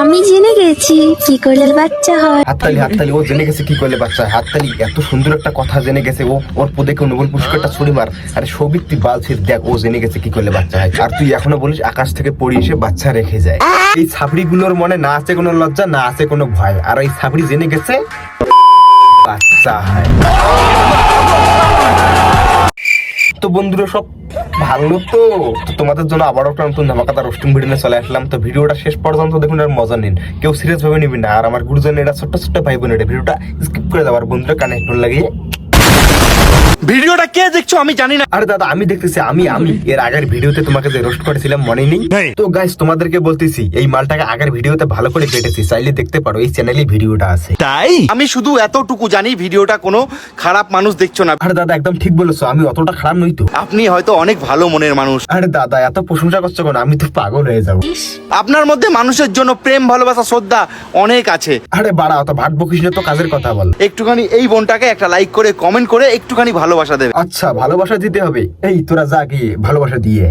আমি জেনে গেছি কি করলে বাচ্চা হয়। হাততালি হাততালি, ও জেনে গেছে কি করলে বাচ্চা হাততালি, এত সুন্দর একটা কথা জেনে গেছে। ও, ওর পদেকে নোবেল পুরস্কারটা ছুড়ে মার। আরে সৌভিক তুই বালছিস দেখ, ও জেনে গেছে কি করলে বাচ্চা হয়। আর তুই এখনও বলিস, আকাশ থেকে পড়ে এসে বাচ্চা রেখে যায়। এই ছাপড়ি গুলোর মনে না আছে কোনো লজ্জা, না আছে কোনো ভয়। আর এই ছাপড়ি জেনে গেছে বাচ্চা হয়। তো বন্ধুরা, সব ভালো তো। তোমাদের জন্য আবারও একটা নতুন ধামাকাতা রোস্টিং ভিডিও নিয়ে চলে আসলাম। তো ভিডিওটা শেষ পর্যন্ত দেখুন আর মজা নিন। কেউ সিরিয়াস ভাবে নিবি না। আর আমার গুরুজন এটা ছোট্ট ছোট্ট ভাই বোন এটা ভিডিওটা স্কিপ করে দেওয়ার বন্ধুরা কানে হেডফোন লাগিয়ে ভিডিওটা কে দেখছ আমি জানি না। আরে দাদা আমি দেখতেছি আমি আমি। এর আগের ভিডিওতে তোমাকে যে রোস্ট করেছিলাম মনে নেই। তো গাইস তোমাদেরকে বলতেছি এই মালটাকে আগের ভিডিওতে ভালো করে কেটেছি। চাইলে দেখতে পারো এই চ্যানেলে ভিডিওটা আছে। তাই? আমি শুধু এতটুকু জানি ভিডিওটা কোনো খারাপ মানুষ দেখছ না। আরে দাদা একদম ঠিক বলেছ আমি অতটা খারাপ নই তো। আপনি হয়তো অনেক ভালো মনের মানুষ। আরে দাদা এত প্রশংসা করছ কেন? আমি তো পাগল হয়ে যাব। আপনার মধ্যে মানুষের জন্য প্রেম ভালোবাসা শ্রদ্ধা অনেক আছে। আরে বাড়া অত ভাট বকিস না তো কাজের কথা বল। একটুখানি এই বোনটাকে একটা লাইক করে কমেন্ট করে একটুখানি ভালোবাসা দেবে। আচ্ছা ভালোবাসা দিতে হবে। এই তোরা যা গিয়ে ভালোবাসা দিয়ে।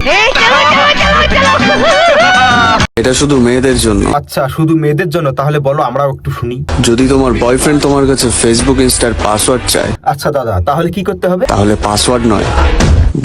এটা শুধু মেয়েদের জন্য। আচ্ছা শুধু মেয়েদের জন্য তাহলে বলো আমরাও একটু শুনি। যদি তোমার বয়ফ্রেন্ড তোমার কাছে ফেসবুক ইনস্টার পাসওয়ার্ড চায় আচ্ছা দাদা তাহলে কি করতে হবে? তাহলে পাসওয়ার্ড নয়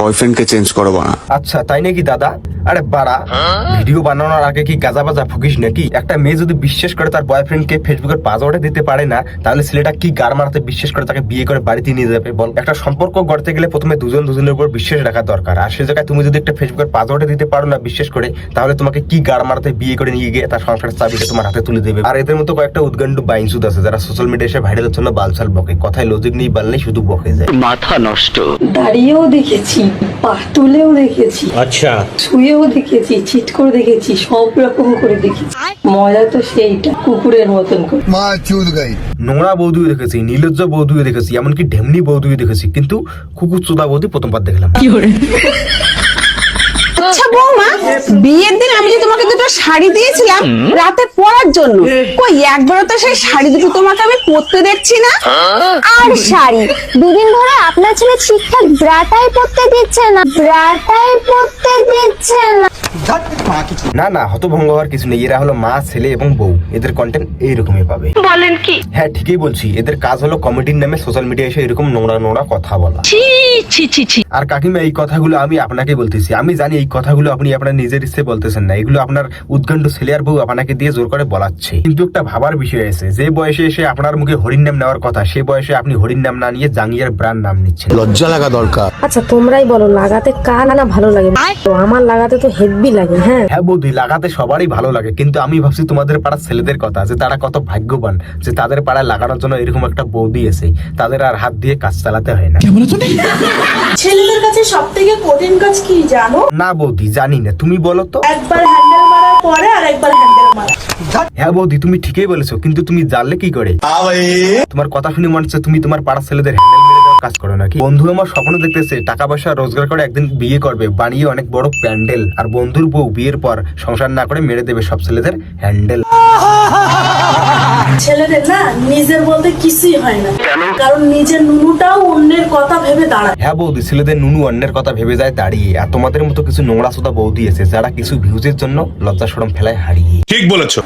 বয়ফ্রেন্ডকে চেঞ্জ করো না। আচ্ছা তাই নাকি দাদা? আরে বাড়া হ্যাঁ? ভিডিও বানানোর আগে কি গাজা বাজা ফুকিস নাকি? একটা মেয়ে যদি বিশ্বাস করে তার বয়ফ্রেন্ডকে ফেসবুকের পাসওয়ার্ডে দিতে পারে না তাহলে ছেলেটা কি গার মারাতে বিশ্বাস করে তাকে বিয়ে করে বাড়িতে নিয়ে যাবে বল? একটা সম্পর্ক গড়তে গেলে প্রথমে দুজন দুজনের উপর বিশ্বাস রাখা দরকার। আর সে জায়গায় তুমি যদি একটা ফেসবুকের পাসওয়ার্ডে দিতে পারো না বিশ্বাস করে তাহলে তোমাকে কি গার মারাতে বিয়ে করে নিয়ে গিয়ে তার সংসারের চাবিটা তোমার হাতে তুলে দেবে। আর এদের মতো কয়েকটা উদ্গান্ড বাইনসুদ আছে যারা সোশ্যাল মিডিয়া এসে ভাইরাল হচ্ছে না বালছাল বকে। কথায় লজিক নেই বাল নেই শুধু বকে যায়। মাথা নষ্ট। দাঁড়িয়েও দেখেছি পা তুলেও দেখেছি। আচ্ছা। শুয়েও দেখেছি চিট করে দেখেছি সব রকম করে দেখেছি। মজা তো সেইটা কুকুরের মতন করে। মা চুদ গাই। নোংরা বৌদিও দেখেছি নীলজ্জ বৌদিও দেখেছি এমনকি ঢেমনি বৌদিও দেখেছি কিন্তু কুকুর চোদা বৌদি প্রথমবার দেখলাম। আচ্ছা বৌমা বিয়ের দিন শাড়ি দিয়েছিলাম রাতে পরার জন্য। কই একবারও তো সেই শাড়ি দুটো তোমাকে আমি পরতে দেখছি না? আর শাড়ি? দুদিন ধরে আপনার ছেলে ঠিকঠাক ব্রাটাই পরতে দিচ্ছে না। ব্রাটাই পরতে দিচ্ছে না। না না হতভঙ্গ হওয়ার কিছু নেই। এরা হলো মা ছেলে এবং বউ। এদের কন্টেন্ট এইরকমই পাবে। বলেন কি? হ্যাঁ ঠিকই বলছি। এদের কাজ হলো কমেডির নামে সোশ্যাল মিডিয়া এসে এরকম নোংরা নোংরা কথা বলা। আর কাকিমা এই কথাগুলো আমি আপনাকে বলতেছি। আমি জানি এই কথাগুলো আপনি আপনার নিজের ইচ্ছে বলতেছেন না। এগুলো আপনার উদ্গণ্ড ছেলে বউ আপনাকে দিয়ে জোর করে বলাচ্ছে। কিন্তু একটা ভাবার বিষয় আছে যে বয়সে এসে আপনার মুখে হরিণ নাম নেওয়ার কথা সে বয়সে আপনি হরিণ নাম না নিয়ে জাঙ্গিয়ার ব্রান্ড নাম নিচ্ছেন। লজ্জা লাগা দরকার। আচ্ছা তোমরাই বলো লাগাতে কার না ভালো লাগে? তো আমার লাগাতে তো হেভি লাগে হ্যাঁ। হ্যাঁ বৌদি লাগাতে সবারই ভালো লাগে কিন্তু আমি ভাবছি তোমাদের পাড়ার ছেলেদের কথা যে তারা কত ভাগ্যবান যে তাদের পাড়ায় লাগানোর জন্য এরকম একটা বৌদি আছে তাদের আর হাত দিয়ে কাজ চালাতে হয় না। ছেলেদের কাছে সব থেকে কঠিন কাজ কি জানো? না বৌদি জানি না তুমি বলো তো। একবার হ্যান্ডেল পরে আরেকবার হ্যান্ডেল মারা হ্যাঁ বৌদি তুমি ঠিকই বলেছ কিন্তু তুমি জানলে কি করে? তোমার কথা শুনে মনে হচ্ছে তুমি তোমার পাড়ার ছেলেদের হ্যান্ডেল মেরে দেওয়ার কাজ করো নাকি? বন্ধু আমার স্বপ্ন দেখতেছে টাকা পয়সা রোজগার করে একদিন বিয়ে করবে বানিয়ে অনেক বড় প্যান্ডেল আর বন্ধুর বউ বিয়ের পর সংসার না করে মেরে দেবে সব ছেলেদের হ্যান্ডেল ছেলেদের না নিজের বলতে কিছুই হয় না। কারণ নিজের নুনুটাও অন্যের কথা ভেবে দাঁড়ায়। হ্যাঁ বৌদি ছেলেদের নুনু অন্যের কথা ভেবে যায় দাঁড়িয়ে। আর তোমাদের মতো কিছু নোংরা সোদা বৌদি আছে যারা কিছু ভিউজের জন্য লজ্জা সরম ফেলায় হারিয়ে।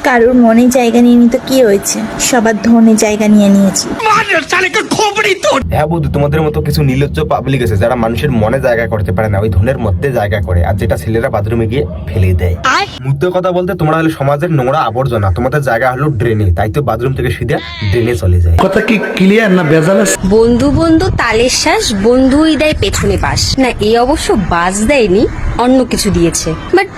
কারোর মনে জায়গা নিয়ে নিতে কি হয়েছে? সবার ধনে জায়গা নিয়ে নিয়েছি। হ্যাঁ বৌদি তোমাদের মতো কিছু নির্লজ্জ পাবলিক আছে যারা মানুষের মনে জায়গা করতে পারে না ওই ধনের মধ্যে জায়গা করে আর যেটা ছেলেরা বাথরুমে গিয়ে ফেলে দেয়। মুদ্রা কথা বলতে তোমরা হলে সমাজের নোংরা আবর্জনা তোমাদের জায়গা হলো ড্রেনে তাই তো বাথরুম থেকে সিধা ড্রেনে চলে যায়। কথা কি ক্লিয়ার না বেজাল বন্ধু বন্ধু তালের শ্বাস বন্ধুই দেয় পেছনে বাস না এই অবশ্য বাস দেয়নি অন্য কিছু দিয়েছে। বাট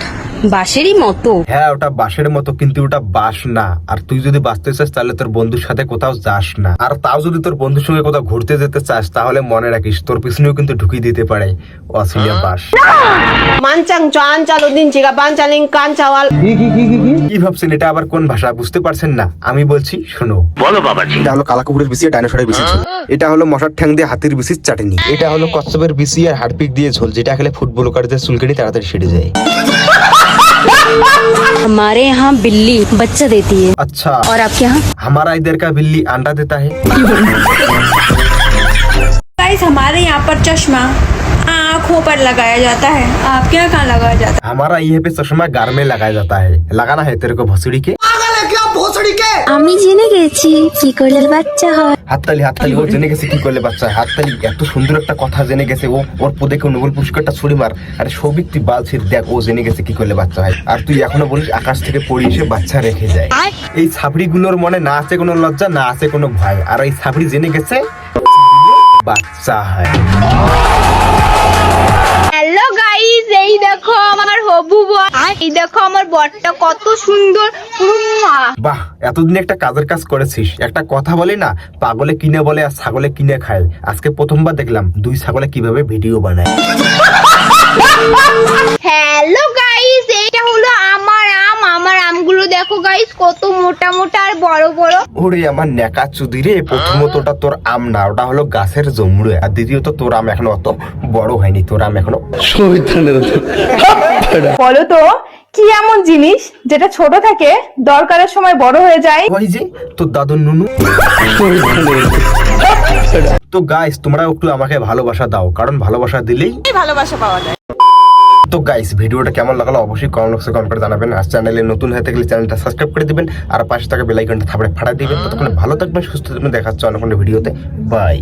বাসেরই মতো। হ্যাঁ ওটা বাসের মতো কিন্তু ওটা বাস না। আর তুই যদি বাঁচতে চাস তাহলে তোর বন্ধুর সাথে কোথাও যাস না। আর তাও যদি তোর বন্ধুর সঙ্গে কোথাও ঘুরতে যেতে চাস তাহলে মনে রাখিস তোর পিছনেও কিন্তু ঢুকিয়ে দিতে পারে অস্ট্রেলিয়া বাস মানচাং চান চালো দিন চিকা পান চালিং কান চাওয়াল। কি ভাবছেন এটা আবার কোন ভাষা? বুঝতে পারছেন না? আমি বলছি শোনো। বলো বাবাজি। এটা হলো কালা কুকুরের বিসি ডাইনোসরের বিসি ঝোল। এটা হলো মশার ঠ্যাং দিয়ে হাতির বিসির চাটনি। এটা হলো কচ্ছপের বিসি আর হাড়পিক দিয়ে ঝোল যেটা খেলে ফুটবল কাটতে চুলকানি তাড়াতাড়ি সেরে যায়। हमारे यहाँ बिल्ली बच्चा देती है। अच्छा। और आपके यहाँ? हमारा इधर का बिल्ली अंडा देता है। गाइस हमारे यहाँ पर चश्मा आँखों पर लगाया जाता है। आपके यहाँ कहाँ लगाया जाता है? हमारा यहाँ पे चश्मा गार में लगाया जाता है। लगाना है तेरे को भोसड़ी के। भोसड़ी के? अम्मी जी ने গেছি কি করলে বাচ্চা হয়? হাততালি হাততালি ও জেনে গেছে কি করলে বাচ্চা হাততালি এত সুন্দর একটা কথা জেনে গেছে। ও ওর পদে কেউ নোবেল পুরস্কারটা ছুড়ি মার। আরে সৌভিক তুই বালছির দেখ ও জেনে গেছে কি করলে বাচ্চা হয়। আর তুই এখনও বলিস আকাশ থেকে পড়ে এসে বাচ্চা রেখে যায়। এই ছাবড়ি গুলোর মনে না আছে কোনো লজ্জা না আছে কোনো ভয়। আর এই ছাবড়ি জেনে গেছে বাচ্চা হয়। এই দেখো আমার হবু বর। এই দেখো আমার বরটা কত সুন্দর। বাহ এতদিন একটা কাজের কাজ করেছিস। একটা কথা বলি না পাগলে কিনে বলে আর ছাগলে কিনে খায়। আজকে প্রথমবার দেখলাম দুই ছাগলে কীভাবে ভিডিও বানায়। হ্যালো আমগুলো দেখো গাইস কত মোটা মোটা আর বড় বড়। ওরে আমার নেকা চুদি রে প্রথমত ওটা তোর আম না ওটা হলো গাছের জমড়ে আর দ্বিতীয়ত তোর আম এখনও অত বড় হয়নি তোর আম এখনও বলো তো কি এমন জিনিস যেটা ছোট থাকে দরকারের সময় বড় হয়ে যায়? ওই যে তোর দাদুর নুনু। তো গাইস তোমরা একটু আমাকে ভালোবাসা দাও কারণ ভালোবাসা দিলেই ভালোবাসা পাওয়া যায়। তো গাইস ভিডিওটা কেমন লাগল অবশ্যই কমেন্ট বক্সে কমেন্ট করে জানাবেন। আর চ্যানেলে নতুন হয়ে থাকলে চ্যানেলটা সাবস্ক্রাইব করে দিবেন। আর পাশে থাকা বেল আইকনটা থাপড়ে ফাড়া দিবেন। ততক্ষণ ভালো থাকবেন, সুস্থ থাকবেন। দেখা হচ্ছে অন্য কোনো ভিডিওতে। বাই